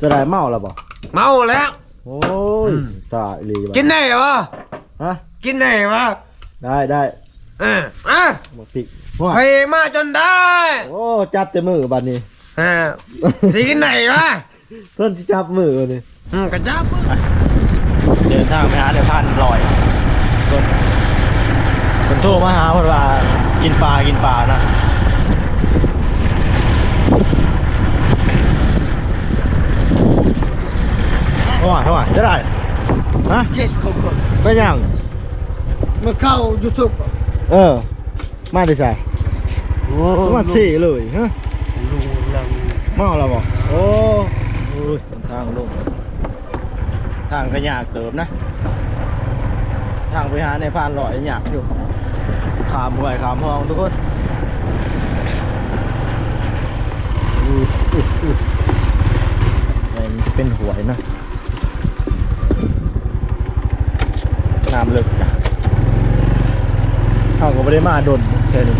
จะได้เมาแล้วบ่เมาแล้ว โอ้ยสาอีหลีบ่กินได้ปะฮะกินได้ปะได้ได้อะอะบ่ปิกว้าไปมาจนได้โอ้จับแต่มือบัดนี้ อ่าสิกินได้ปะเพิ่นสิจับมือนี่อืมกระจับเดินทางไปหาในพันลอยคนคนโทรมาหาเพิ่นว่ากินปลากินปลานะ โอ้ยโอ้ยจะได้ฮะเจ็ดของคนไปยังเมื่อเข้ายูทูบเออ มาได้ใช่โอ้มาสี่เลยฮะลุงลังเมาแล้วบ่โอ้โอ้ยทางลงทางก็ยากเติมนะ ทางไปหาในพานลอยยากอยู่ขามห้วยขามห้องทุกคนอู้อู้อู้อะไรมันจะเป็นหวยนะ น้ำลึกจ้ะเขาก็ไม่ได้มาดนแค่นี้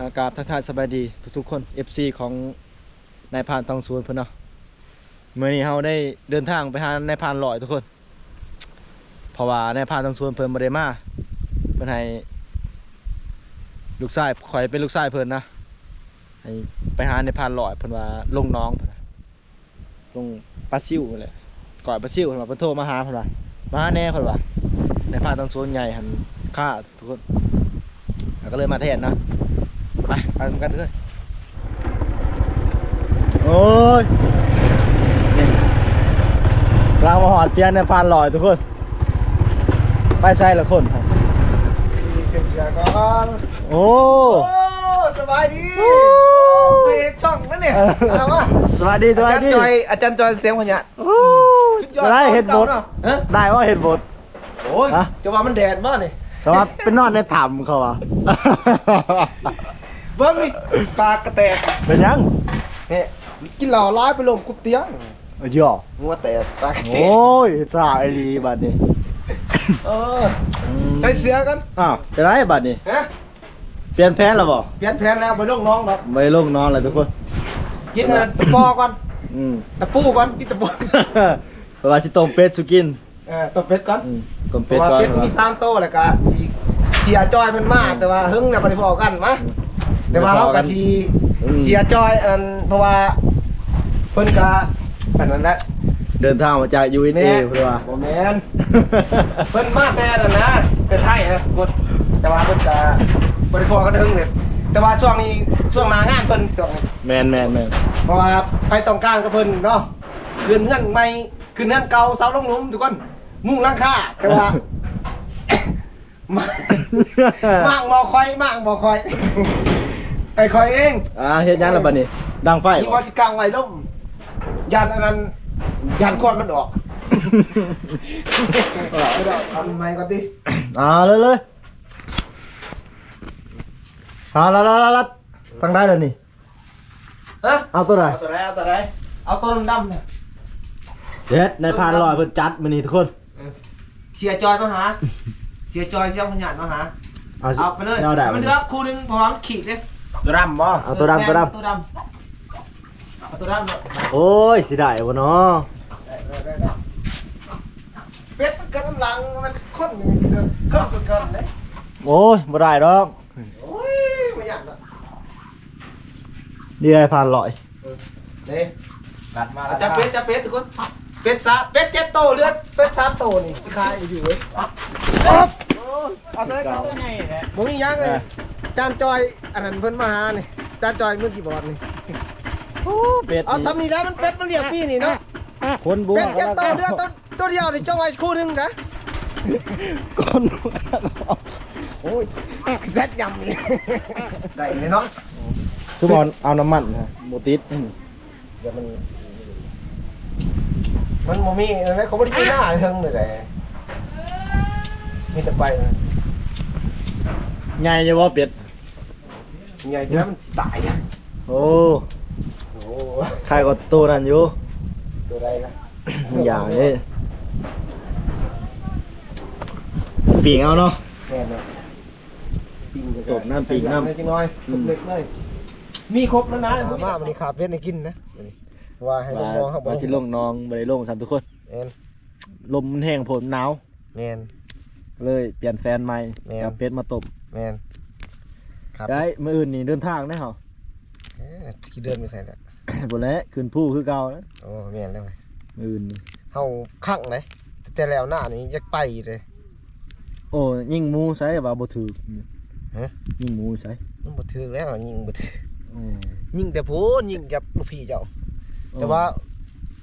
อากาศทักทายสบายดีทุกๆคน FC ของนายพานตองซูนเพิ่นเนาะ เมื่อนี้เราได้เดินทางไปหาในพานลอยทุกคน เพราะว่าในพานตองซูนเพิ่นบ่ได้มาเพิ่นให้ลูกชายข่อยเป็นลูกชายเพิ่นนะให้ไปหาในพานลอยเพิ่นว่าลงน้องเพิ่นน่ะลงปลาซิวนั่นแหละก่อยปลาซิวเพิ่นว่าเพิ่นโทรมาหาเพิ่นว่ามาหาแน่เพิ่นว่าในพานตองซูนใหญ่หันค่าทุกคนแล้วก็เลยมาแทนนะไปไปกันเลยโอ้ย นี่เรามาหอดเตียงในพานลอยทุกคน ไปใช่ละคนครับเสียก่อนโอ้โอ้สบายดีไปช่องนั่นเนี่ยเอามาสวัสดีสอาวัสจารย์ดีจอยอาจารย์จอยเสียงพญะโอ้ยได้เห็ดบดเนาะฮะ ได้ว่าเห็ดบดโอ้ยฮะ จะว่ามันแดดมากนี่แต่ว่าเป็นนอนในถ้ำเขาอะเบิ้งนี่ปลากระแตกเป็นยังเนี่ยกินเหล้าร้ายไปลงกุบเตียง หยอกงัวแตกปลากระแตกโอ้ยสาไอรีบัดนี้เออใส่เสือกันอ้าวจะได้บัดนี้ฮะเปลี่ยนแผนแล้วบ่เปลี่ยนแผนแล้วไปลงน้องครับไม่ลงนอนเลยทุกคนกินนะตะปอก่อนอืมตะปูก่อนกินตะปูเพราะว่าสิต้มเป็ดสุกินเออตะเป็ดก่อนอืมต้มเพเป็ดราะว่าก่อนเป็ดมีสามโตวแล้วก็สิเสียจอยมันมากแต่ว่าหึงน่ะบ่ได้พอกันมะแต่ว่าเราก็สิเสียจอยอันเพราะว่าเพิ่นก็ ปานนั้นแหละเดินทางมาจากยูเอ็นเอแม่เพื่อว่า บ่แม่น เพิ่นมาแต่นั่นนะแต่ไทยนะกดแต่ว่าเพิ่นก็บ่ได้พอกันหึงเนี่ยแต่ว่าช่วงนี้ช่วงหน้างานเพิ่นช่วงนี้แมนแมนแมนเพราะว่าไปต้องการกับเพิ่นเนาะคืนเงื่อนใหม่คืนเงื่อนเก่าเสาลงหลุมทุกคนมุ่งหลังคาแต่ว่า มามากบ่คอยมากบ่คอยไอ้คอยเอง อ่าเฮ็ดหยังล่ะบัดนี้ดังไฟนี่บ่สิกลางไว้ล่ม ยานอันนั้นยานควันมันออกเอาเดี๋ยวทำใหม่ก่อนดิอ่าเลยเลยอ่าละละละละตั้งได้แล้วนี่ฮะเอาตัวไหนเอาตัวไหนเอาตัวไหนเอาตัวดำๆเนี่ยเฮ็ดในพานลอยเพิ่นจัดมื้อนี้ทุกคนเสียจอยมาหาเสียจอยเสียพญานมาหาเอาสิเอาไปเลยเอาได้มันเหลือคู่หนึงพร้อมขีดเลยตัวดำบ่เอาตัวดำตัวดตัวดำ เอาตัวดำเนาะำโอ้ยสิได้บ่เนาะได้ได้ได้ได้เป็ดมันกันน้ำหลังมันข้นนี่เกินข้นจนเกินเลยโอ้ยบ่ได้ดอกโอ้ยไม่อยากละนี่ไอ้พานลอยนี่กัดมาจับเป็ดจับเป็ดทุกคนเป็ดสามเป็ดเจ็ดโตเหลือเป็ดสามโตนี่ที่ขายอยู่เว้ยเอาตัวไหนเอาตัวไหนผมมียังเลยจานจอยอันนั้นเพิ่นมาหานี่จานจอยเมื่อกี่บอดนี่ โอ้เป็ดเอาทำนี่แล้วมันเป็ดมันเรียกพี่นี่เนาะคนบัวเป็ดเจ็ดโตเหลือตัวตัวเดียวนี่จ้องไว้คู่หนึงจ้ะคนบัวโอ้ยแซดยำเลยได้เลยเนาะทุกคนเอาน้ำมันฮะบ่ติดอืมเดี๋ยวมัน มันโมมีอะไรเขาไม่ได้กินหน้าเทิงเลยแหละมีแต่ไปนะใหญ่จะบ่เป็ดใหญ่ที่นั้นมันสิตายนะโอ้โอ้ ใครก็ตัวนั้นอยู่ตัวใดนะอย่างนี้ปีกเอาเนาะแม่นเลยปิงตบน้ำปิงน้ำใจังน้อยอืตมบเล็กเลยมีครบแล้วนะมาวันนี้ขาเป็ดให้กินนะมื้อนี้ว่าให้ลูกว่ามองครับว่าสิลงน้องบ่ได้ลงสามทุกคนแม่นลมมันแห้งโผลหนาวแม่นเลยเปลี่ยนแฟนใหม่แม่นจับเป็ดมาตบแม่นครับได้มื้ออื่นนี่เดินทางได้เหรอเอ้ยกี่เดือนไม่ใส่ละ บ่แล้วขึ้นผู้คือเก่านะโอ้แม่นแล้วไงมื้ออื่นนี่เฮาคั่งเลยแต่แล้วหน้านี่อยากไปเลยโอ้ยิงหมูใส่ว่าบ่ถูกฮะยิงหมูใส่มันบ่ถือแล้วยิงบ่ถือโอ้ยิงแต่โพนยิงกับลูกพี่เจ้าแต่ว่า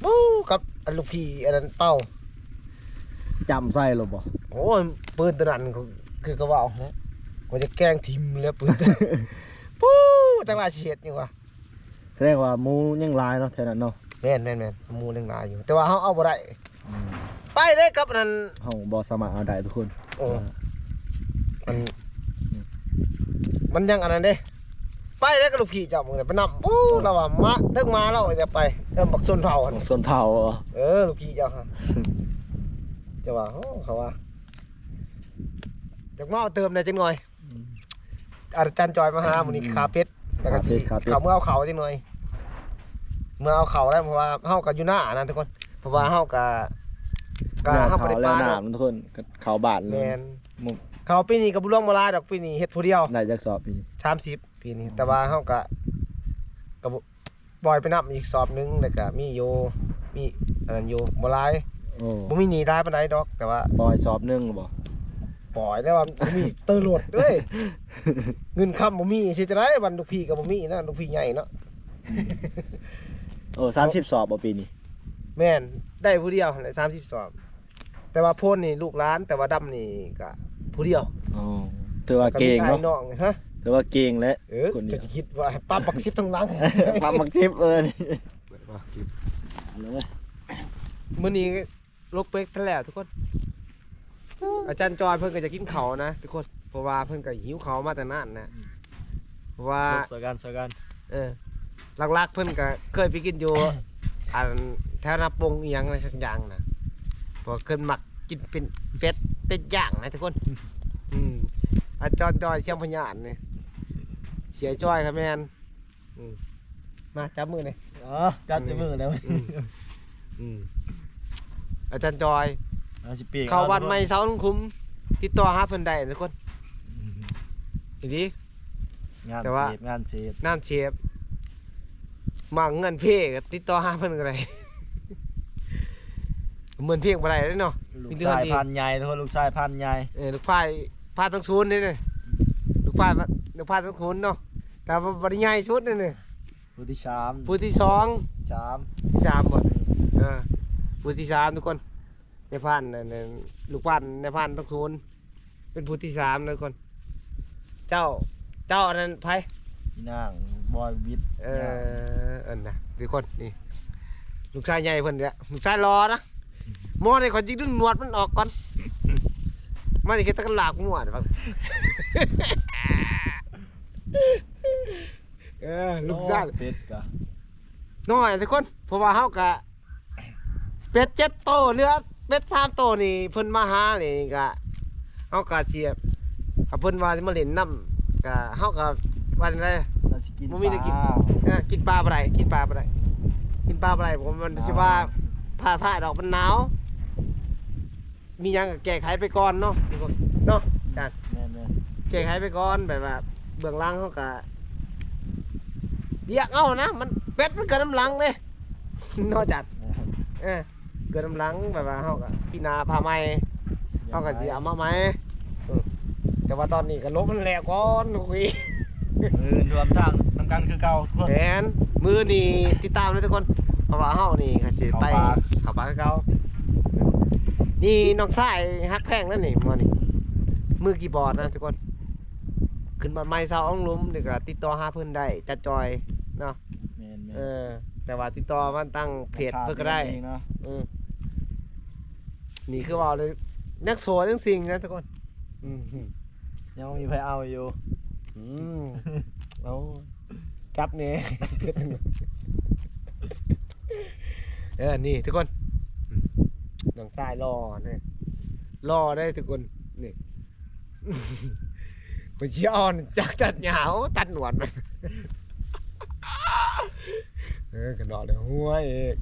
ปู้กับอันลูกพี่อันนั้นเป้าจำใส่หรอบ่โอ้ยปืนตัวนั้นก็คือก็ว่านะก็จะแกล้งทิมแล้วปืนตัวปู้จังหวะเฉียดนี่ว่ะ แสดงว่าหมูยังหลายเนาะแถวนั้นเนาะแม่นแม่นแม่นหมูเลี้ยงหลายอยู่ แต่ว่าเฮาเอาบ่ได้ไปได้กับอันนั้นเฮาบ่สามารถเอาได้ทุกคนโอ้มันมันยังอันนั้นเด้ ไปได้กับลูกพี่เจ้ามึงน่ะไปนำปู้เราว่ามาถึงมาแล้วจะไปเริ่มบักซนเผาอันนี้ส่วนเผาเหรอเออลูกพี่เจ้าฮะจะว่าโอ้เขาว่าจากมาเอาเติมได้จังหน่อยอาจารย์จอยมาหามื้อนี้ขาเป็ดแล้วก็สิขาเป็ดเขาเมื่อเอาเขาจังหน่อย เมื่อเอาเขาแล้วเพราะว่าเฮาก็อยู่หน้านะทุกคน เพราะว่าเฮาก็ก็แนวเฮาเขาบ่ได้แล้ปาวหดนาอกมทุกคนก็เขาบาดเลแม่ยนมุมเขาปีนี้ก็บ่ล่วงบ่ลายดอกปีนี้เฮ็ดผู้เดียวได้จักสอบปีนี้30ปีนี้แต่ว่าเฮาก็ก็บ่ปล่อยไปนับอีกสอบหนึงแล้วก็มีอยู่มีอันนั้นอยู่บ่หลายโอ้บ่มีหนีได้ปานใดดอกแต่ว่า ปล่อยสอบหนึงหรือบ่ปล่อยแล้วว่าบ่มีเตอร์โหลดเด้ยเงินคำบ่มีสิจะได้วันลูกพี่ก็บ่มีนะลูกพี่ใหญ่เนาะ โอ้สามสิบสอบบ่ปีนี้แม่นได้ผู้เดียวเลยสามสิบสอบ แต่ว่าโพ่นนี่ลูกร้านแต่ว่าดำนี่ก็ผู้เดียวอ๋อถือว่าเก่งก็มีเนาะอ้ยน้องฮะถือว่าเก่งแล้วเออคนเดียว จะคิดว่าให้ป้าปักซิบทั้งหลังมาบักทิปเลยนี่เลยมื้อนี้ลูกเป็กทะแล้วทุกคน อาจารย์จอยเพิ่นก็จะกินเขาวนะทุกคนเพราะว่าเพิ่นก็หิวเขาวมาแต่นานนะเพราะว่า สกันสกันเออ หลักๆเพิ่นก็เคยไปกินอยู่ อันแถวนาปงอีหยังอะไรสักอย่างนะเพอเคยมักกินเป็นเป็ดเป็ดย่างนะทุกคน อืมอาจารย์จอยเชียงพญานเนี่ยเสียจอยครับแมนอืมมาจับมือเลย อ๋อจัดในมือแล้วอืมอืมอาจารย์จอย เอาสิปีกเข้าวัดใหม่เสาลงคุ้มติดต่อหาเพิ่นได้ทุกคนอีดีงานแต่ว่าเศษงานเศษนั่นเชฟ มาเงินเพ่ก็ติดต่อหาเพิ่นก็ได้เหมือนเพียงบ่ได้เลยเนาะลูมีกเรื่องชายดีพันธุ์ใหญ่ทุกคนลูกชายพันธุ์ใหญ่เออลูกพายพาทั้งศูนย์นี่นี่ลูกพายลูกพายทั้งศูนย์เนาะแต่ว่าบริใหญ่ชุดนี่นี่ผู้ที่สามผู้ที่สองสามที่สามหมดเออผู้ที่สามทุกคนในพันนั่นนั่นลูกพันในพันทั้งศูนย์เป็นผู้ที่สามนะทุกคน เจ้าเจ้าอันนั้นไผพี่นาง บอยวิทย์เอออันน่ะทุกคนนี่ลูกชายใหญ่เพิ่นเนี่ยลูกชายรอนะหมอนี่ขอจิกดึงหนวดมันออกก่อนมาดิเฮ็ดตะกันหลากหนวดบังเออลูกชายเป็ดกะน้อยทุกคนเพราะว่าเฮากะเป็ดเจ็ดโตเหลือเป็ดสามโตนี่เพิ่นมาหานี่กะเฮากะเสียบกับเพิ่นว่าสิมาเล่นน้ำกะเฮากะว่าจังไดเราสิ กินบ่มีได้กินปลาเออกินปลาบ่ได้กินปลาบ่ได้กินปลาบ่ได้ผมมันสิว่าถ้าถ่ายดอกมันหนาว มีหยังก็แก้ไขไปก่อนเนาะทุกคนเนาะจานแม่นแก้ไขไปก่อนแบบว่าเบื้องหล่างเขาก็เรียกเอานะมันเป็ดมันเกิดน้ำหลังเลย นอกจากๆเออเกิดน้ำหลังแบบว่าเขาก็พี่นาพาไม่เขาก็สิเอามาไหมเออแต่ว่าตอนนี้ก็ลบมันแหลกก่อนคุยมือรวมทางนำ กันคือเก่าทุกคนแมนมือนี่ติดตามเลยทุกคนเพราะว่าเฮานี่ก็สิไปเข้าป่าเข้าป่าคือเก่านี่น้องชายฮักแพงนั่นนี่มื้อนี่มือกีย์บอร์ดนะทุกคน ขึ้นมาใหม่เซาอ้องหลุมเดี๋ยวก็ติดต่อหาเพิ่นได้จัดจอยเนาะแม่นๆ เออ แต่ว่าติดต่อมันตั้งเพจเพิ่นก็ได้เองเนาะอืมนี่คือว่าเลยนักโสดจังสิ่งนะทุกคนอืมยังมีใครเอาอยู่ อืมเอเอา จับนี่เออนี่ทุกคนน้องชายรอเนี่ยรอได้ทุกคนนี่ไปเชี่ยออนจากตัดเหงาวตัดหนวดมันเออกระดอกเลยหัวเอก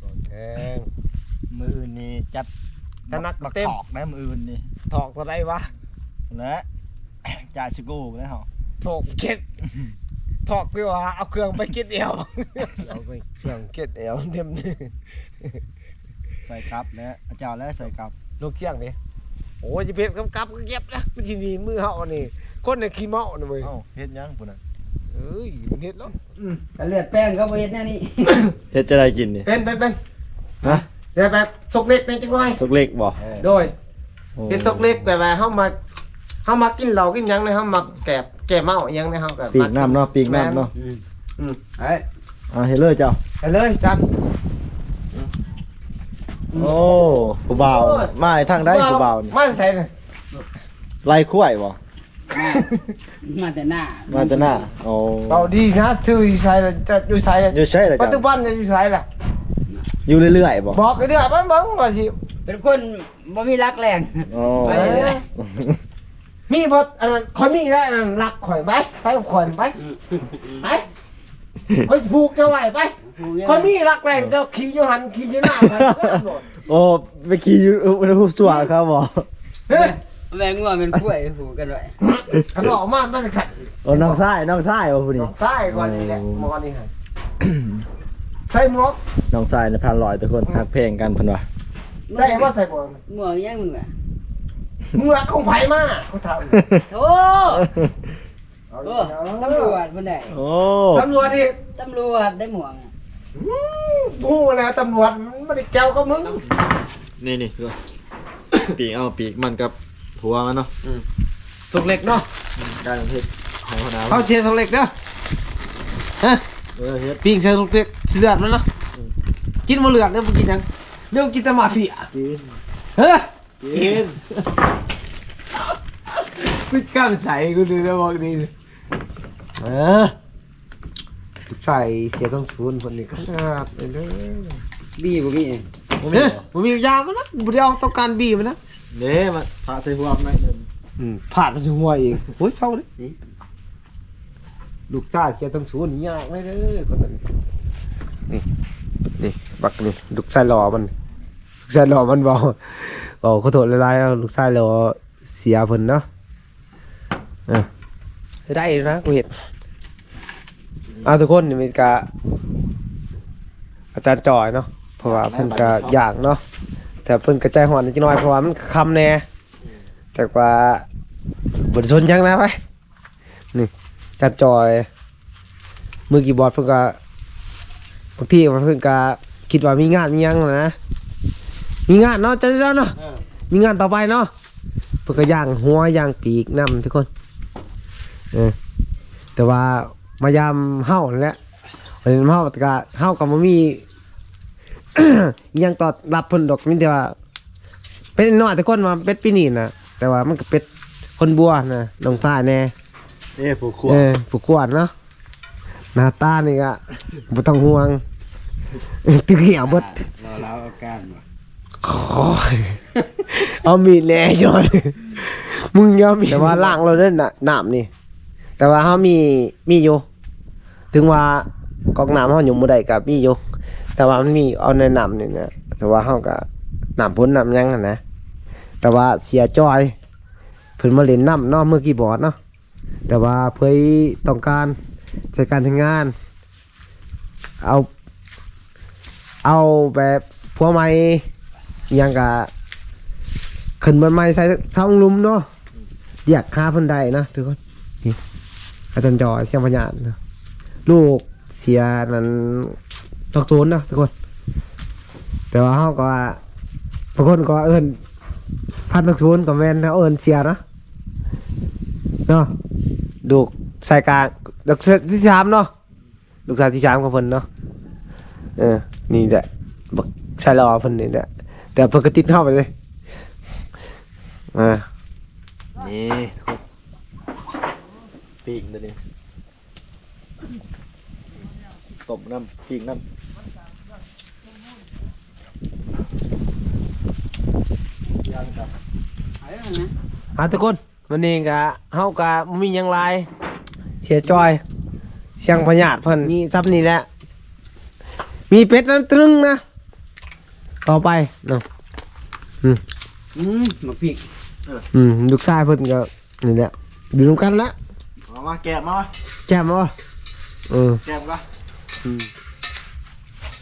โอเคมืออื่นนี่จัดถ้านักบักเต็มถอกนะมืออื่นนี่ถอกตัวได้วะและจ่ายชิโก้แล้วเหรอ ถอกเก็ดถอกพี่ว่าเอาเครื่องไปเก็ดเอวเอาไปเครื่องเก็ดเอวเต็มที่ใส่กับและอาจารย์และใส่กับลูกเชียงนี่โอ้ยจะเพชรกำกับก็เก็บนะมันทีนี้มือเฮานี่คนในขี้เมานะเว้ยเอ้าเฮ็ดหยังพุ่นน่ะเอ้ยมันเฮ็ดแล้วแต่เลือดแป้งก็บ่เฮ็ดแน่นี่เฮ็ดจะได้กินนี่เป็นเป็นเป็นฮะเดี๋ยวแบบสกเล็กในจังหน่อยสุกเล็กบ่โดยเป็นซกเล็กแบบว่าเฮามาเฮามากินเหล้ากินหยังเลยเฮามาแกบ แก่เมาอิหยังเลยเฮาก็ปีกน้ำเนาะปีกน้ำเนาะอืมเอ้ยอ่าเฮ็ดเลยเจ้า ไปเลยจันโอ้ผู้บ่าวมาให้ทางได้ผู้บ่าวนี่มาใส่เลยไล่คุ้ยบ่มามาแต่หน้ามาแต่หน้าโอ้เอาดีนะซื้ออยู่ใส่ละจะอยู่ใส่ละอยู่ใช่เหรอปัจจุจ้ะบันจะอยู่ใส่ละอยู่เรื่อยๆบ่บอกไปเรื่อยๆเบิ่งเบิ่งก่อนสิเป็นคนบ่มีรักแรง โอ้ไปเรื่อย มีบ่อันนั้นข่อยมีแล้วอันนั้นรักข่อยไปใส่ข่อยไปไปข่อยผูกเจะไว้ไปข่อยมีรักแรงเจ้าขี่อยู่หันขี่อยู่หน้าข่อยก็โดดโอ้ไปขี่อยู่อุสวนครับบ่เฮ้ยแมงงัวเป็นกล้วยผูกกันไว้ขันออกมามันจะขัดโอ้น้องชายน้องชายบ่ผู้นี้ใส่ก่อนนี่แหละหมอนี่ฮะใส่หมวกน้องชายในพันลอยทุกคนฮักเพลงกันเพิ่นว่าได้ว่าใส่หมวกงัวยังมึงอะ มึงรักของไผมาเขาถามโธ่โอ้ตำรวจเพิ่นได้โอ้ตำรวจนี่ตำรวจได้หมวกอะบู้แล้วตำรวจมันไม่ได้แก้วกับมึงนี่นี่ดูปีกเอาปีกมันกับหัวมันเนาะสุกเล็กเนาะการเฮ็ดของเขาดาวเขาเชียร์สุกเล็กเด้อฮะเออเฮ็ดปิ้งเชียร์สุกเล็กเสือดมันเนาะกินมาเหลือกเนี่ยมึงกินยังเรื่องกินแต่หมาผีอะกินเฮ้ย กินกูกล้ามใส่กูดูนะบอกดีเลยเออใส่เสียต้องศูนย์คนนี้ก็ขาดเลยเด้อบีบ่มีบ่มีเฮ้ยเหรอผมมียามันนะผมได้เอาต้องการบีมันนะเด้มาพาใส่หัวมันหน่อยหนึงอืมผ่านไปถึงหัวเองโอ้ยเศร้าเลยลูกจ้าเสียต้องสูนยากไม่เด้อคนนั้นนี่นี่บักนี่ลูกชายหล่อมันลูกชายหล่อมันบอกบอ กขอโทษหลายๆเอาลูกชายหล่อเสียเพิ่นเนาะเออได้อยู่นะกูเห็นเอาทุกคนนี่มีกะอาจารย์จอยเนาะเพราะว่าเพิ่นกะอยากเนาะแต่เพิ่นกระจายหอนนิดหน่อยเพราะว่ามันคำแน่แต่ว่าบทสนยังนะไปนี่จัดจอยมือกีย์บอร์ดเพิ่นก็บางทีเพิ่นก็คิดว่ามีงานมีหยังนะ มีงานเนาะจัดจ้าเนาะมีงานต่อไปเนาะเพิ่นก็ย่างหัวย่างปีกนํทุกคนเออแต่ว่ามายามเฮานั่นแหละวันนี้เฮาก็เฮาก็บ่มีอิหยังตอบรับเพิ่นดอกมีแต่ว่า เป็นน้อยแต่คนมาเป็ดปีนี่นะแต่ว่ามันก็เป็ดคนบัวนะน้องชายแน่เอ้ผู้ขวเออผู้กวาดเนาะหน้าตานี่ก็บ่ต้องห่วงตึกเหี่ยวเบิดรอแล้วอาการบ่โอ้ย เอามีดแน่จอยมึงอยอมแต่ว่าล่างเราเด้นน่ะน้ำนี่ แต่ว่าเฮามีมีอยู่ ถึงว่ากอกน้ำเฮาอยู่บ่ได้ก็มีอยู่ แต่ว่ามันมีเอาในน้ำนี่นะแต่ว่าเฮาก็น้ำพ้นน้ำหยังนั่นนะ แต่ว่าเสียจอยเพิ่นมาเล่นน้ำเนาะเมื่อกี้บอร์ดเนาะแต่ว่าเพื่อต้องการใช้การทำงาน เอา เอาแบบพวกไม้อิห ยังกะขึ้นบนไม้ใส่ช่องลุมเนาะอยากฆ่าเพิ่นได้นะทุกคนนี่อาจารย์จอยเสียงพญานนะลูกเสียนั้นตกตูนเนาะทุกคน แต่ว่าเขาก็ว่าบางคนก็เอิญพันตกตูนกับแมนเขาเอิญเสียนะเนาะดูกสายกลางลูกที่สามเนาะลูกสาวที่สามของเพิ่นเนาะเออนี่แหละบักชายรอเพิ่นนี่แหละ แต่เพิ่นก็ติดเข้าไปเลยอ่านี่ปีกตัวนี้ตบน้ำปีกน้ำมาทุกคนวันนี้ก็เฮาก็บ่มีหยังหลายเสียจอยเสียงพญาติเพิ่นมีซับนี่แหละมีเป็ดนั้นตรึงนะ ต่อไปเนาะอืมมาพริกอืมลูกชายเพิ่นก็นี่แหละอยู่นำกันละเอามาแกะมาแจ่มบ่เออแกะมา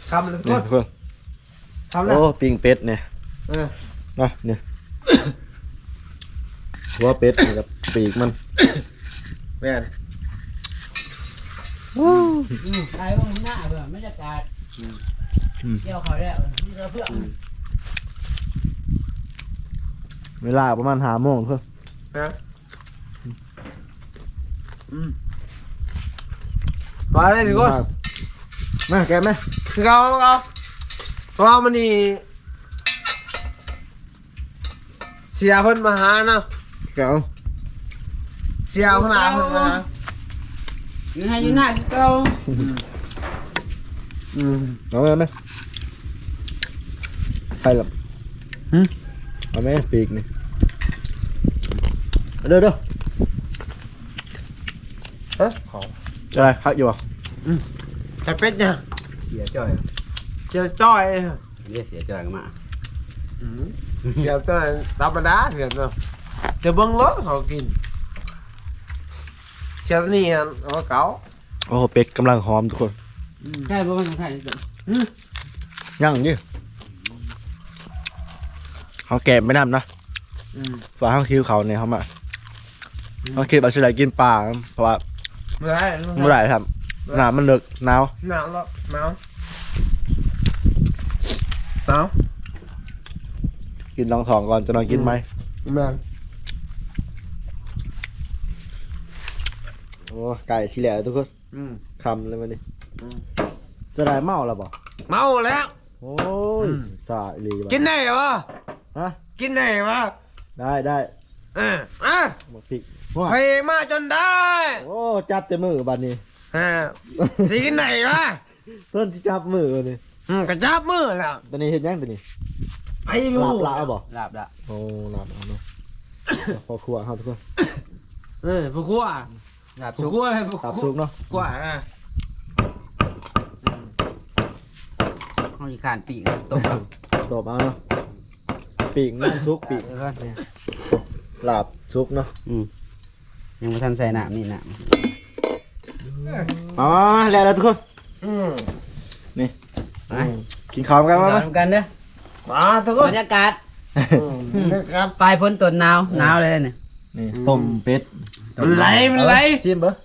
คำเลยทุกเนี่คยนทุกคนคำแล้ว โอ้ปิงเป็ดเนี่ยเออ นะเนี่ยหัวเป็ดนี่กับปีกมันแม่นใครว่าหน้าเบื่อไม่จะกาด เกี่ยวเขาได้นี่เราเพื่อเวลาประมาณหาโมงเพิ่มนะมาเลยทุกคนมาแกะไหมคือเอาเอาเพราะว่ามันนี่เสียเพิ่นมาหาเนาะแกะเอาเสียขนาดเพิ่นมาหาอยู่ให้อยู่หน้าเก่าอืมเอาไหม ใครหลับเอาไหมปีกนี่เอาเด้อเด้อฮะจะได้พักอยู่อะแต่เป็ดเนี่ยเสียจ่อยเสียจ้อยเรียกเสียจ่อยกันมาเสียจ้อยธรรมดาเสียเนาะเดี๋ยวเบิ่งรถเขากินเสียนี่อันเอาเก่าโอ้เป็ดกำลังหอมทุกคน ใช่เพราะมันใช่ที่สุดย่างยี่ เขาแกะไม่นำนะอืมฝาเขาคิวเขาเนี่ยเขามาเขาคิดเอาชิลกินปลาเพราะว่าไม่ได้ไม่ได้ครับหนามันเลิกหนาวหนาวแล้วหนาวหนาวกินลองทองก่อนจะนอนกินไหมแม่นโอ้ไก่ชิแหละทุกคนอืมคำเลยมันนี่จะได้เมาแล้วบ่เมาแล้ว โอ้ยสาอีหลีบ่กินได้เหรอ ฮะกินได้ปะได้ได้เอะอะบอกพริกว้าไปมาจนได้โอ้จับแต่มือบัดนี้ฮะสีกินได้ปะต้นสิจับมือบัดนี้อืมกระจับมือแล้วตอนนี้เห็นยังตัวนี้ไปดูลาบลาบบ่ลาบละโอ้ลาบเอาเนาะพอครัวครับทุกคนเออพวกกัวลาบพวสุกกกัวอะไรพวกตับกัซุวกเนาะกัวอะเขาอีกขานปีกตกตบเอาเนาะ ปีกน้ำซุกปีกเออเนี่ยลาบซุกเนาะอืมยังไม่ทันใส่น้ำนี่น้อ๋อแล้วแล้วทุกคนอืมนี่ำไปกินข้าวกันนมาไหมอนกันเด้อมาทุกคบนรรยากาศอืมนะครับปลายพ้นต้นหนาวหนาวเลยเนี่ยนี่ต้มเป็ดมันไหลมันไหลชิมเบอร์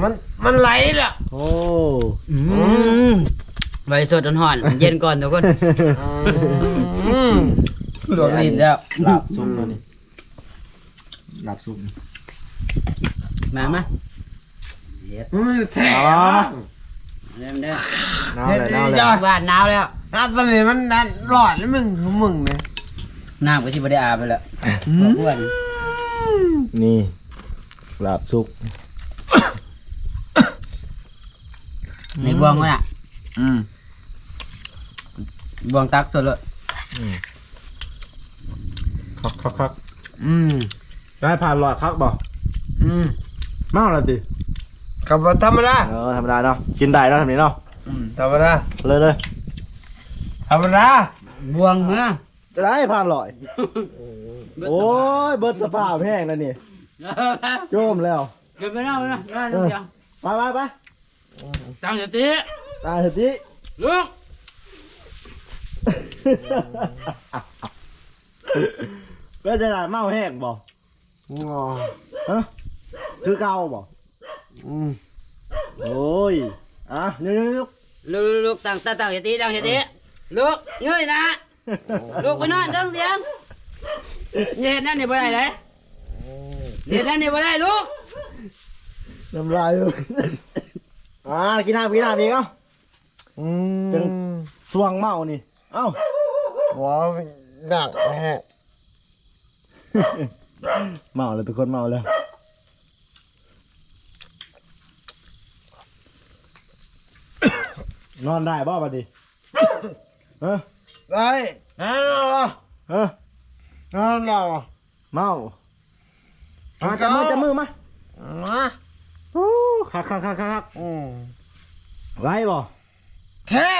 มันมันไหลล่ะโอ้อืมใบสดห่อนๆเย็นก่อนทุกคนอืม โดนลิ้นแล้ว ลาบซุกมานี่ลาบซุกนี่มามาเย็ดมันแท้เอามาเริ่มเด้อน้ำเลยน้ำเลยบ้านหนาวแล้วน้ำสนิทมันนั่นหลอดแล้วมึงของมึงเนี่ยน้ำก็ที่ไม่ได้อาบไปแล้วขอเพื่อนนี่ลาบซุกในบวงวะน่ะอืมบวงตักสดเลย คักคักคักอืมได้ผ่านหลอดคักบ่อืมเมาแล้วดิกับธรรมดาเออธรรมดาเนาะกินได้เนาะทำนี้เนาะอืมธรรมดาเลยเลยธรรมดาบวงเมื่อจะได้ผ่านหลอดโอ้ยเบิดสภาพแห้งแล้วนี่โจมแล้วเก็บไปนอกไปนอกได้เดียวไปไปไปตั้งสติตายเถอะจิลุก เพื่อจะได้เมาแห้งบ่งอฮะคือเก่าบ่อืมโอ้ยอะนึกลุกลุกตั้งตั้งตั้งสติตั้งสติลุกเงยนะลุกไปนอนตั้งเสียงอย่าเห็นนั่นนี่บ่ได้เลยเห็นนั่นนี่บ่ได้ลุกน้ำลายเลยอ่ากินน้ำกินน้ำอีกเอ้า อืมจัง สวงเมานี่ เอ้า ว้าวหนักแฮะ เมาเลยทุกคนเมาแล้วนอนได้บ่บัดิเออได้นอนเหรอเออนอนเหรอเมามาจับมือจัมือมามาโอ้คักคักคักคักอืมไรบ่เท่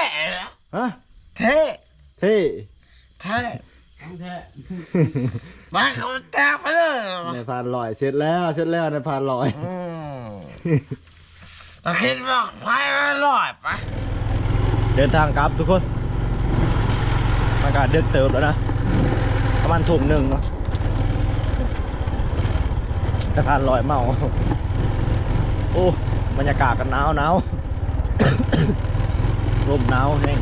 ฮะเท่เท่เท่ มาเขาแตกไปเลยในพานลอยเสร็จแล้วเสร็จแล้วในพานลอยอืมตะคิดบอกพายไปลอยไปเดินทางกลับทุกคนอากาศเดือดเติบแล้วนะประมาณทุ่มหนึ่งเนาะสะพานลอยเมา โอ้ บรรยากาศกันหนาวหนาว ลมหนาวแห้ง